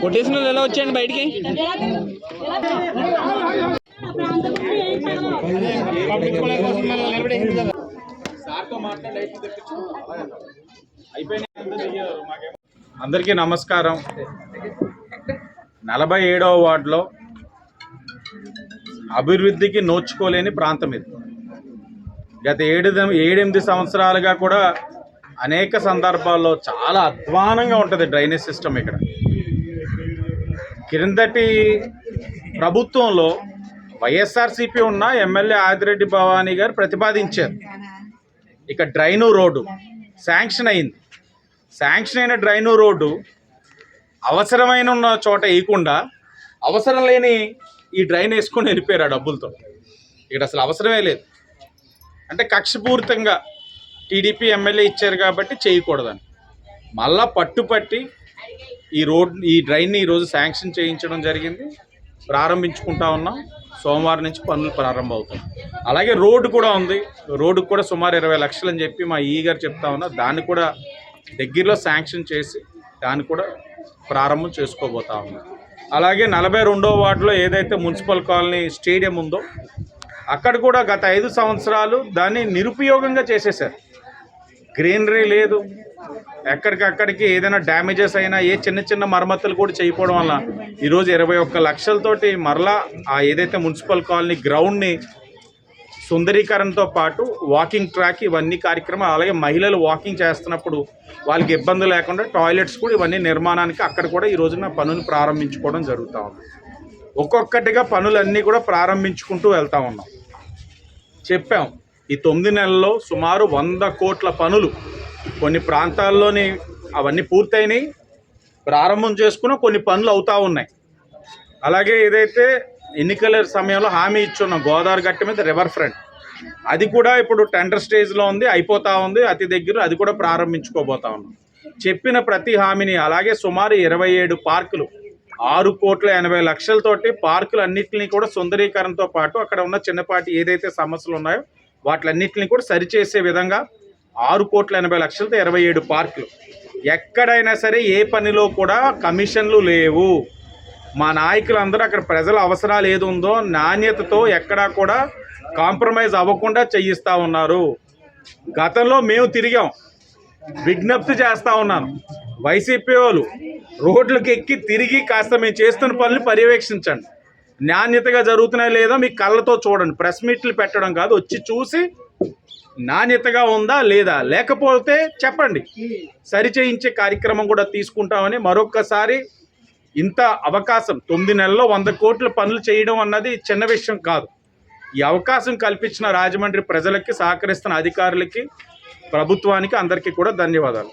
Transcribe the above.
కొట్టేసిన ఎలా వచ్చాయండి బయటికి? అందరికీ నమస్కారం. నలభై ఏడవ వార్డులో అభివృద్ధికి నోచుకోలేని ప్రాంతం ఇది. గత ఏడు ఏడెనిమిది సంవత్సరాలుగా కూడా అనేక సందర్భాల్లో చాలా అధ్వానంగా ఉంటుంది డ్రైనేజ్ సిస్టమ్ ఇక్కడ. క్రిందటి ప్రభుత్వంలో వైఎస్ఆర్సీపీ ఉన్న ఎమ్మెల్యే ఆదిరెడ్డి భవానీ గారు ప్రతిపాదించారు. ఇక డ్రైను రోడ్డు శాంక్షన్ అయింది. శాంక్షన్ అయిన డ్రైను రోడ్డు అవసరమైన ఉన్న చోట వేయకుండా అవసరం లేని ఈ డ్రైన్ వేసుకొని వెళ్ళిపోయారు ఆ డబ్బులతో. ఇక్కడ అసలు అవసరమే లేదు. అంటే కక్షపూరితంగా టీడీపీ ఎమ్మెల్యే ఇచ్చారు కాబట్టి చేయకూడదని మళ్ళా పట్టుపట్టి ఈ రోడ్ ఈ డ్రైన్ని ఈరోజు శాంక్షన్ చేయించడం జరిగింది. ప్రారంభించుకుంటా ఉన్నాం. సోమవారం నుంచి పనులు ప్రారంభం అవుతాయి అలాగే రోడ్డు కూడా ఉంది. రోడ్డుకు కూడా సుమారు ఇరవై లక్షలు అని చెప్పి మా ఈ గారు చెప్తా ఉన్నా దాన్ని కూడా దగ్గరలో శాంక్షన్ చేసి దాన్ని కూడా ప్రారంభం చేసుకోబోతా ఉన్నాం. అలాగే నలభై రెండో వార్డులో ఏదైతే మున్సిపల్ కాలనీ స్టేడియం ఉందో అక్కడ కూడా గత ఐదు సంవత్సరాలు దాన్ని నిరుపయోగంగా చేసేసారు గ్రీనరీ లేదు. ఎక్కడికక్కడికి ఏదైనా డ్యామేజెస్ అయినా ఏ చిన్న చిన్న మరమ్మతులు కూడా చేయకపోవడం వల్ల ఈరోజు ఇరవై ఒక్క లక్షలతోటి మరలా ఆ ఏదైతే మున్సిపల్ కాలనీ గ్రౌండ్ని సుందరీకరణతో పాటు వాకింగ్ ట్రాక్ ఇవన్నీ కార్యక్రమాలు అలాగే మహిళలు వాకింగ్ చేస్తున్నప్పుడు వాళ్ళకి ఇబ్బంది లేకుండా టాయిలెట్స్ కూడా ఇవన్నీ నిర్మాణానికి అక్కడ కూడా ఈ రోజున పనులు ప్రారంభించుకోవడం జరుగుతూ ఉంది. ఒక్కొక్కటిగా పనులన్నీ కూడా ప్రారంభించుకుంటూ వెళ్తా ఉన్నాం. చెప్పాం ఈ తొమ్మిది నెలల్లో సుమారు వంద కోట్ల పనులు కొన్ని ప్రాంతాల్లోని అవన్నీ పూర్తయినాయి. ప్రారంభం చేసుకున్న కొన్ని పనులు అవుతూ ఉన్నాయి. అలాగే ఏదైతే ఎన్నికల సమయంలో హామీ ఇచ్చున్నాం. గోదావరి గట్టి మీద రివర్ ఫ్రంట్ అది కూడా ఇప్పుడు టెండర్ స్టేజ్లో ఉంది అయిపోతా ఉంది అతి దగ్గర అది కూడా ప్రారంభించుకోబోతా ఉన్నాం. చెప్పిన ప్రతి హామీని అలాగే సుమారు ఇరవై ఏడు పార్కులు ఆరు కోట్ల ఎనభై లక్షలతోటి పార్కులు అన్నింటినీ కూడా సుందరీకరణతో పాటు అక్కడ ఉన్న చిన్నపాటి ఏదైతే సమస్యలు ఉన్నాయో వాటిలన్నింటినీ కూడా సరిచేసే విధంగా ఆరు కోట్ల ఎనభై లక్షలతో ఇరవై ఏడు పార్కులు. ఎక్కడైనా సరే ఏ పనిలో కూడా కమిషన్లు లేవు. మా నాయకులందరూ అక్కడ ప్రజల అవసరాలు ఏది ఉందో నాణ్యతతో ఎక్కడా కూడా కాంప్రమైజ్ అవ్వకుండా చేయిస్తూ ఉన్నారు. గతంలో మేము తిరిగాం. విజ్ఞప్తి చేస్తూ ఉన్నాను. వైసీపీ వాళ్ళు రోడ్లకు ఎక్కి తిరిగి కాస్త మేము చేస్తున్న పనులు పర్యవేక్షించండి. నాణ్యతగా జరుగుతున్నాయో లేదో మీ కళ్ళతో చూడండి. ప్రెస్ మీట్లు పెట్టడం కాదు వచ్చి చూసి నాణ్యతగా ఉందా లేదా? లేకపోతే చెప్పండి. సరిచేయించే కార్యక్రమం కూడా తీసుకుంటామని మరొక్కసారి ఇంత అవకాశం. తొమ్మిది నెలల్లో వంద కోట్ల పనులు చేయడం అన్నది చిన్న విషయం కాదు. ఈ అవకాశం కల్పించిన రాజమండ్రి ప్రజలకి సహకరిస్తున్న అధికారులకి ప్రభుత్వానికి అందరికీ కూడా ధన్యవాదాలు.